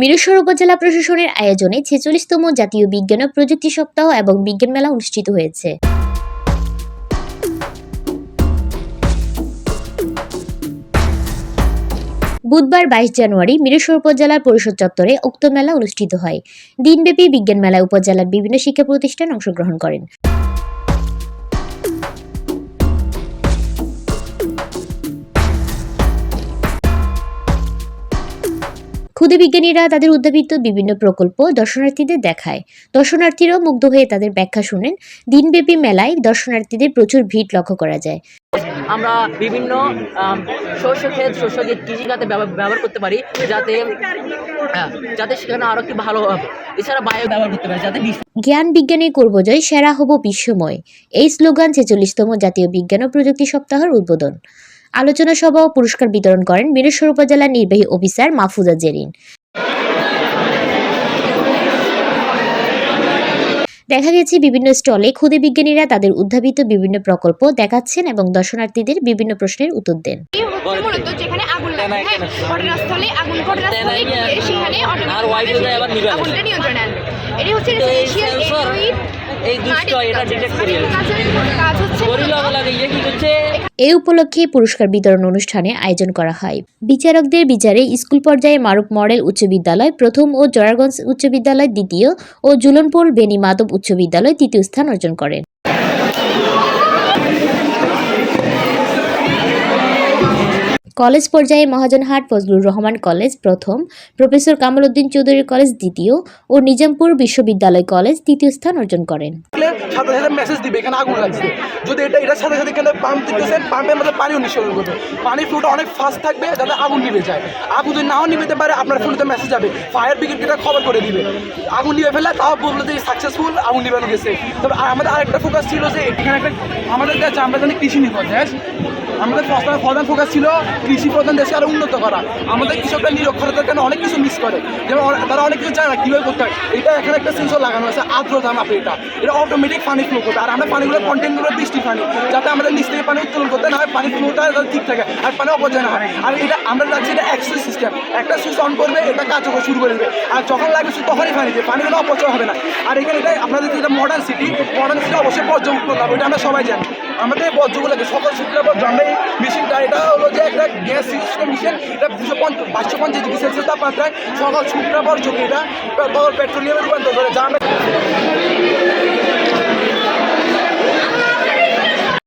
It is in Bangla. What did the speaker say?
মিরসর উপজেলা প্রশাসনের আয়োজনে ছেচল্লিশতম জাতীয় বিজ্ঞান ও প্রযুক্তি সপ্তাহ এবং বিজ্ঞান মেলা অনুষ্ঠিত হয়েছে। বুধবার বাইশ জানুয়ারি মিরসর উপজেলার পরিষদ চত্বরে উক্ত মেলা অনুষ্ঠিত হয়। দিনব্যাপী বিজ্ঞান মেলায় উপজেলার বিভিন্ন শিক্ষা প্রতিষ্ঠান অংশগ্রহণ করেন। ক্ষুদে বিজ্ঞানীরা তাদের উদ্ভাবিত বিভিন্ন প্রকল্প দর্শনার্থীদের দেখায়। দর্শনার্থীরাও মুগ্ধ হয়ে তাদের ব্যাখ্যা শুনেন। দিনব্যাপী মেলায় দর্শনার্থীদের প্রচুর ভিড় লক্ষ্য করা যায়। আমরা বিভিন্ন শস্য ক্ষেত শস্য ক্ষেত কৃষিখাতে ব্যবহার করতে পারি যাতে হ্যাঁ, যাতে সেখানে আরও একটু ভালো হবে। এছাড়া বায়ো ব্যবহার করতে পারি যাতে জ্ঞান বিজ্ঞানে করব জয় সেরা হব বিশ্বময়। এই স্লোগান ছেচল্লিশতম জাতীয় বিজ্ঞান ও প্রযুক্তি সপ্তাহের উদ্বোধন। আলোচনা সভা ও পুরস্কার বিতরণ করেন বীরেশ্বর উপজেলার নির্বাহী অফিসার মাহফুজা জেরিন। দেখা গেছে বিভিন্ন স্টলে ক্ষুদে বিজ্ঞানীরা তাদের উদ্ভাবিত বিভিন্ন প্রকল্প দেখাচ্ছেন এবং দর্শনার্থীদের বিভিন্ন প্রশ্নের উত্তর দেন। এই হচ্ছে মূলত যেখানে আগুন লাগে হ্যাঁ? ঘটনাস্থলে আগুন ঘটনাস্থলে সেখানে। আগুনটা নিয়ন্ত্রণে আনবে। এটি হচ্ছে এই দুষ্ট এটা ডিটেক্ট করি লাগে ইয়ে উপলক্ষে পুরস্কার বিতরণ অনুষ্ঠানে আয়োজন করা হয়। বিচারকদের বিচারে স্কুল পর্যায়ে মারুক মডেল উচ্চ বিদ্যালয় প্রথম ও জয়ারগঞ্জ উচ্চ বিদ্যালয় দ্বিতীয় ও জুলনপুর বেনি মাধব উচ্চ বিদ্যালয় তৃতীয় স্থান অর্জন করেন। কলেজ পর্যায়ে মহাজনহাট ফজলুর রহমান কলেজ প্রথম, প্রফেসর কামাল উদ্দিন চৌধুরী কলেজ দ্বিতীয় ও নিজামপুর বিশ্ববিদ্যালয় কলেজ তৃতীয় স্থান অর্জন করেন। সাথে সাথে মেসেজ দিবে, এখানে আগুন লাগছে। যদি এটা, এটার সাথে সাথে এখানে পাম্প দিতেছেন পাম্পের মধ্যে পানিও নিঃসরণ করবে। পানির ফ্লোটা অনেক ফাস্ট থাকবে, যাতে আগুন নিভে যায়। আগুন যদি নাও নিভেতে পারে, আপনার ফোনতে মেসেজ যাবে। ফায়ার ব্রিগেডকে এটা খবর করে দিবে। আগুন নিভে ফেলে তাও বলল যে সাকসেসফুল আগুন নিভানো গেছে। তবে আমাদের আরেকটা ফোকাস ছিল যে এখানে একটা আমাদের কাছে আমরা জানি কৃষি নির্ভর দেশ। আমাদের প্রধান ফোকাস ছিল কৃষি প্রধান দেশকে আরও উন্নত করা। আমাদের কৃষকরা নিরক্ষরতার কারণে অনেক কিছু মিস করে। যেমন তারা অনেক কিছু জানে না কীভাবে করতে হয়। এটা এখানে একটা সেন্সর লাগানো আছে আর্দ্রতা মাপে এটা। এটা অটোমেটিক পানি ফ্লো করবে। আর আমরা পানিগুলো কন্টেন্টগুলো বৃষ্টি পানি, যাতে আমাদের নিচ থেকে পানি উত্তোলন করতে না হয়, পানি ফ্লোটা ঠিক থাকে আর পানি অপচয় না হয়। আর এটা আমরা রাখছি এটা অ্যাক্সেস সিস্টেম একটা সুইচ অন করবে, এটা কার্যকর শুরু করে দেবে। আর যখন লাগবে শুধু তখনই পানি দেবে পানি কোনো অপচয় হবে না। আর এখানে এটা আপনাদের যেটা মডার্ন সিটি মডার্ন সিটি অবশ্যই পর্যবেক্ষণ করতে হবে, এটা আমরা সবাই জানি। আমাদের এই বর্জ্যগুলোকে সকল শুক্লা পর জন্মাই মেশিনটা এটা হলো যে একটা গ্যাস সিস্টেম মেশিন, এটা দুশো পঞ্চাশ পাঁচশো পঞ্চাশ ডিগ্রি সেলসিয়াস তাপমাত্রায় সকল শুক্লা বর্জ্যকে এটা পেট্রোলিয়ামে রূপান্তর করে। আমরা